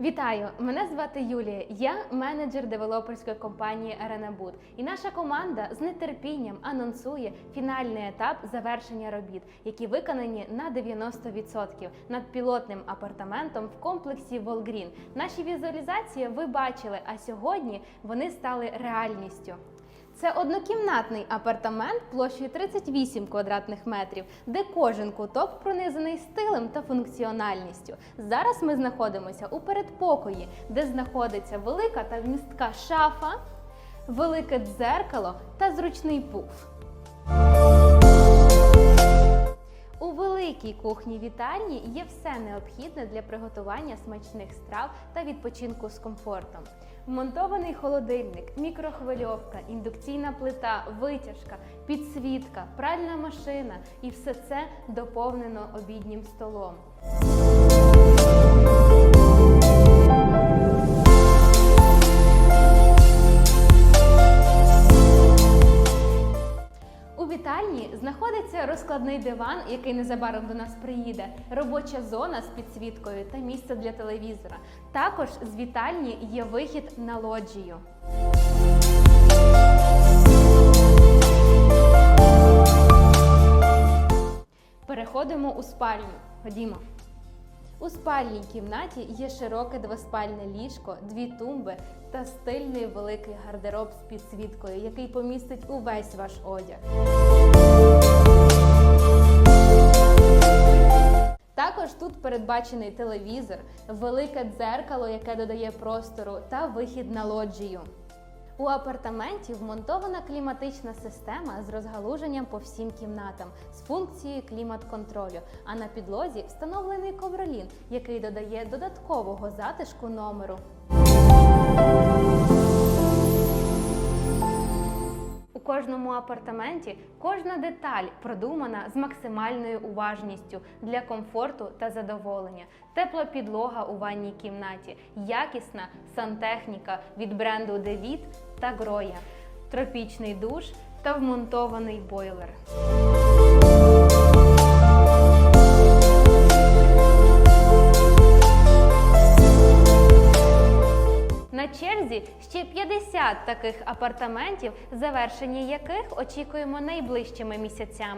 Вітаю! Мене звати Юлія. Я менеджер девелоперської компанії Аренабуд. І наша команда з нетерпінням анонсує фінальний етап завершення робіт, які виконані на 90% над пілотним апартаментом в комплексі Волгрін. Наші візуалізації ви бачили, а сьогодні вони стали реальністю. Це однокімнатний апартамент площею 38 квадратних метрів, де кожен куток пронизаний стилем та функціональністю. Зараз ми знаходимося у передпокої, де знаходиться велика та вмістка шафа, велике дзеркало та зручний пуф. Великій кухні вітальні є все необхідне для приготування смачних страв та відпочинку з комфортом. Вмонтований холодильник, мікрохвильовка, індукційна плита, витяжка, підсвітка, пральна машина і все це доповнено обіднім столом. Знаходиться розкладний диван, який незабаром до нас приїде, робоча зона з підсвіткою та місце для телевізора. Також з вітальні є вихід на лоджію. Переходимо у спальню. Ходімо. У спальній кімнаті є широке двоспальне ліжко, дві тумби та стильний великий гардероб з підсвіткою, який помістить увесь ваш одяг. Передбачений телевізор, велике дзеркало, яке додає простору, та вихід на лоджію. У апартаменті вмонтована кліматична система з розгалуженням по всім кімнатам з функцією клімат-контролю. А на підлозі встановлений ковролін, який додає додаткового затишку номеру. Кожному апартаменті кожна деталь продумана з максимальною уважністю для комфорту та задоволення. Тепла підлога у ванній кімнаті, якісна сантехніка від бренду Девіт та Гроя, тропічний душ та вмонтований бойлер. Черзі ще 50 таких апартаментів, завершення яких очікуємо найближчими місяцями.